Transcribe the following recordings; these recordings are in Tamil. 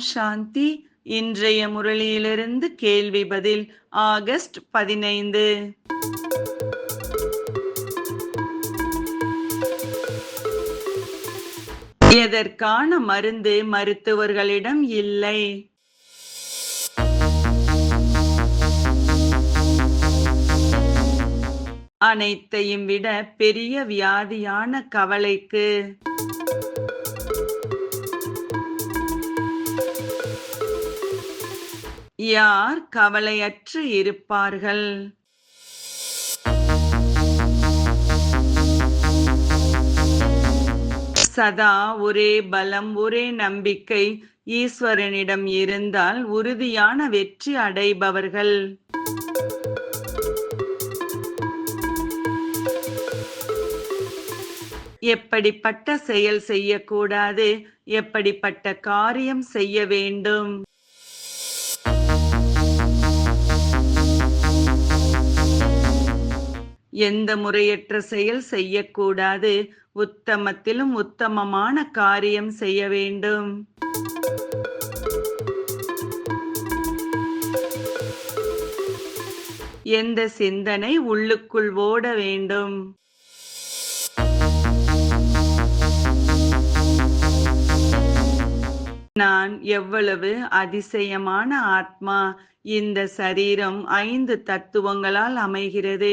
சாந்தி இன்றைய முரளியிலிருந்து கேள்வி பதில் ஆகஸ்ட் பதினைந்து. எதற்கான மருந்து மருத்துவர்களிடம் இல்லை? அனைத்தையும் விட பெரிய வியாதியான கவலைக்கு யார் கவலையற்று இருப்பார்கள்? சதா ஒரே பலம் ஒரே நம்பிக்கை ஈஸ்வரனிடம் இருந்தால் உறுதியான வெற்றி அடைபவர்கள். எப்படிப்பட்ட செயல் செய்யக்கூடாது? எப்படிப்பட்ட காரியம் செய்ய வேண்டும்? எந்த முறையற்ற செயல் செய்யக்கூடாது. உத்தமத்திலும் உத்தமமான காரியம் செய்ய வேண்டும். எந்த சிந்தனை உள்ளுக்குள் ஓட வேண்டும். நான் எவ்வளவு அதிசயமான ஆத்மா. இந்த சரீரம் ஐந்து தத்துவங்களால் அமைகிறது.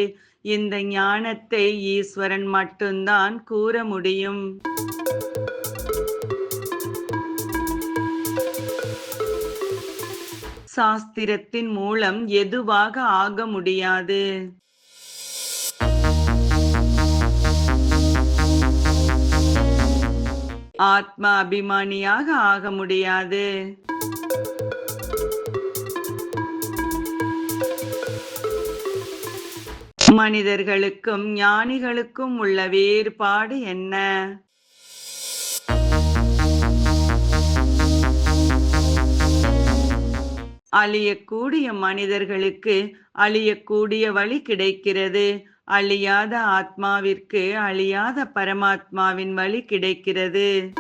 இந்த ஞானத்தை ஈஸ்வரன் மட்டும்தான் கூற முடியும். சாஸ்திரத்தின் மூலம் எதுவாக ஆக முடியாது? ஆத்மா அபிமானியாக ஆக முடியாது. மனிதர்களுக்கும் ஞானிகளுக்கும் உள்ள வேறுபாடு என்ன? அழியக்கூடிய மனிதர்களுக்கு அழியக்கூடிய வழி கிடைக்கிறது. அழியாத ஆத்மாவிற்கு அழியாத பரமாத்மாவின் வழி கிடைக்கிறது.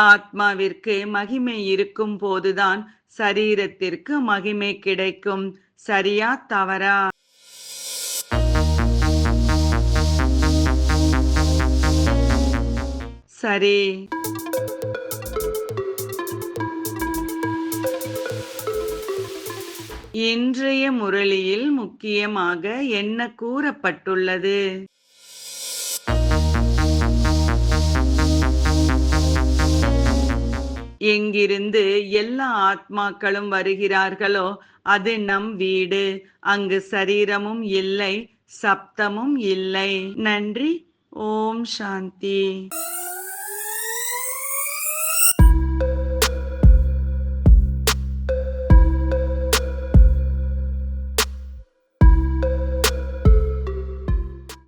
ஆத்மாவிற்கு மகிமை இருக்கும் போதுதான் சரீரத்திற்கு மகிமை கிடைக்கும். சரியா தவறா? சரி. இன்றைய முரளியில் முக்கியமாக என்ன கூறப்பட்டுள்ளது? எங்கிருந்து எல்லா ஆத்மாக்களும் வருகிறார்களோ அது நம் வீடு. அங்கு சரீரமும் இல்லை சப்தமும் இல்லை. நன்றி. ஓம் சாந்தி.